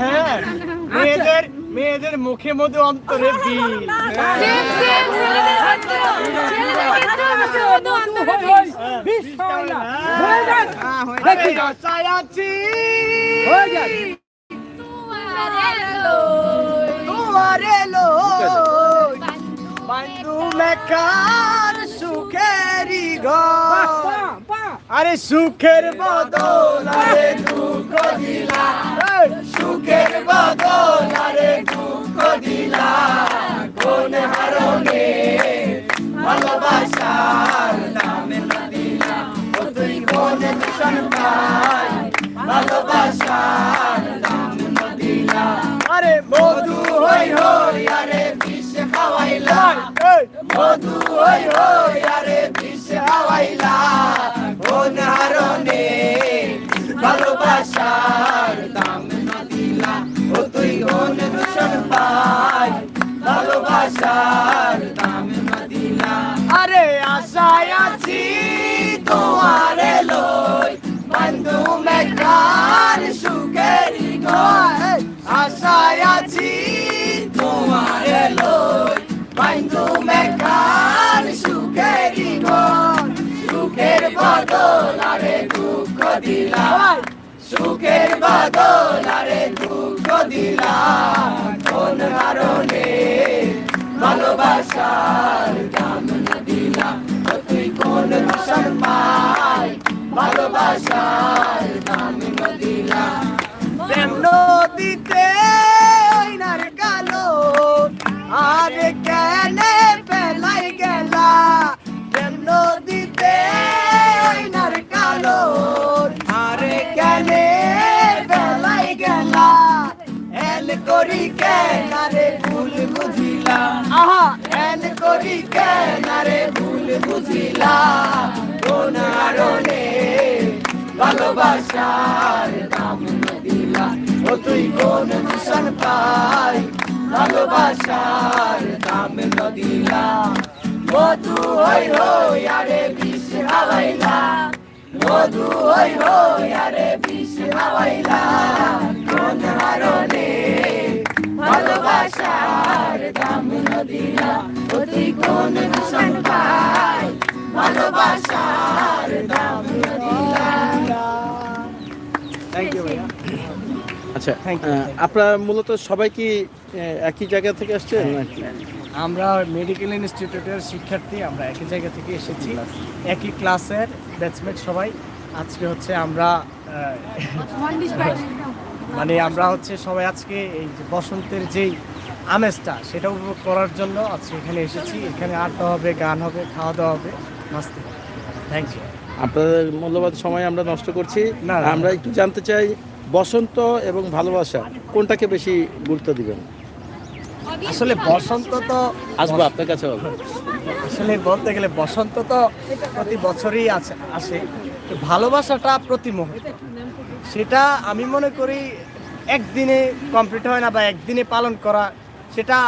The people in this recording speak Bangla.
হ্যাঁ মেয়েদের মেয়েদের মুখে মধ্যে অন্তরে হয়ে যায়। আরে আশায় আছি হয়ে যায়। দুয়ারে লো বন্ধু মেকার সুখেরি ঘর। আরে সুখের বদল আরে দুঃখ দিলা। সুখের বদল আরে দুঃখ দিলা। কোন হারণে ভালোবাসার নামে না দিলা। ও তুই কোন দূষণ পাই ভালোবাসার নাম না দিলা। আরে মধু হই হই আরে বিষ খাওয়াইলা। মধু হই হই মেঘার সুখেরি আশায় আছি তোমারে লই বন্ধু মেঘার সুখেরি সুখের বদল আরে দুঃখ দিলা সুখের বদল আরে দুঃখ দিলা কোন কারণে ভালোবাসার দাম না দিলা তুই কোন রসন পাই করি কেনারে ভুল বুঝিলা কোন কারণে ভালোবাসার দাম দিলা ও তুই কোন দূষণ পাই ভালোবাসার দাম দিলা মধু হই হই আরে বিষ হাওয়াইলা মধু হই হই আরে বিষ হাওয়াইলা কোন কারণে ভালোবাসার দাম দিলা ভালোবাসার দাম আচ্ছা আপনারা মূলত সবাই কি একই জায়গা থেকে আসছেন? আমরা মেডিকেল ইনস্টিটিউটের শিক্ষার্থী আমরা একই জায়গা থেকে এসেছি। একই ক্লাসের ব্যাচমেট সবাই। আজকে হচ্ছে আমরা মানে আমরা হচ্ছে সবাই আজকে এই যে বসন্তের যেই আমেজটা সেটা উপভোগ করার জন্য আজকে এখানে এসেছি। এখানে আড্ডা হবে গান হবে খাওয়া দাওয়া হবে। মাস্তি। থ্যাংক ইউ আপনাদের মূল্যবান সময় আমরা নষ্ট করছি। না। আমরা একটু জানতে চাই বসন্ত এবং ভালোবাসা কোনটাকে বেশি গুরুত্ব দিবেন? আসলে বসন্ত তো আসব আপনার কাছে আসলে বলতে গেলে বসন্ত তো প্রতি বছরই আছে আসে। ভালোবাসাটা প্রতি মুহূর্তে। সেটা আমি মনে করি একদিনে কমপ্লিট হয় না বা একদিনে পালন করা সেটা